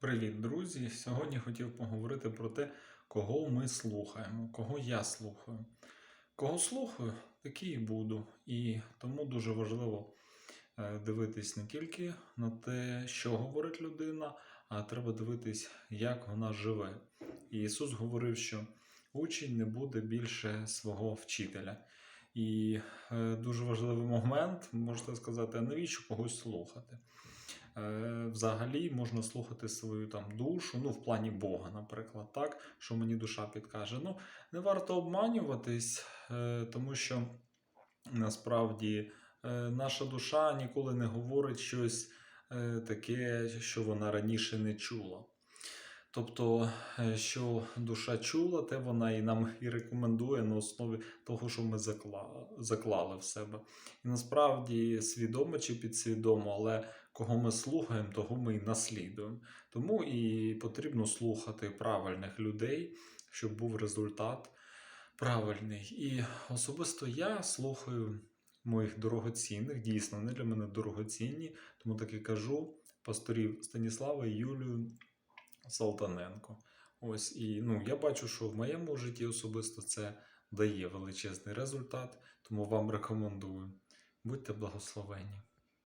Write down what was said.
Привіт, друзі! Сьогодні хотів поговорити про те, кого ми слухаємо, кого я слухаю. Кого слухаю, такий і буду. І тому дуже важливо е, дивитись не тільки на те, що говорить людина, а треба дивитись, як вона живе. І Ісус говорив, що учень не буде більше свого вчителя. І е, дуже важливий момент, можете сказати, а навіщо когось слухати? Е, Взагалі можна слухати свою там душу, ну в плані Бога, наприклад, так, що мені душа підкаже. Ну, не варто обманюватись, е, тому що насправді е, наша душа ніколи не говорить щось таке, що вона раніше не чула. Тобто, е, що душа чула, те вона і нам і рекомендує на основі того, що ми закла- заклали в себе. І насправді свідомо чи підсвідомо, але кого ми слухаємо, того ми і наслідуємо. Тому і потрібно слухати правильних людей, щоб був результат правильний. І особисто я слухаю моїх дорогоцінних, дійсно, вони для мене дорогоцінні, тому так і кажу пасторів Станіслава і Юлію Салтаненко. Ось і ну, я бачу, що в моєму житті особисто це дає величезний результат, тому вам рекомендую. Будьте благословені.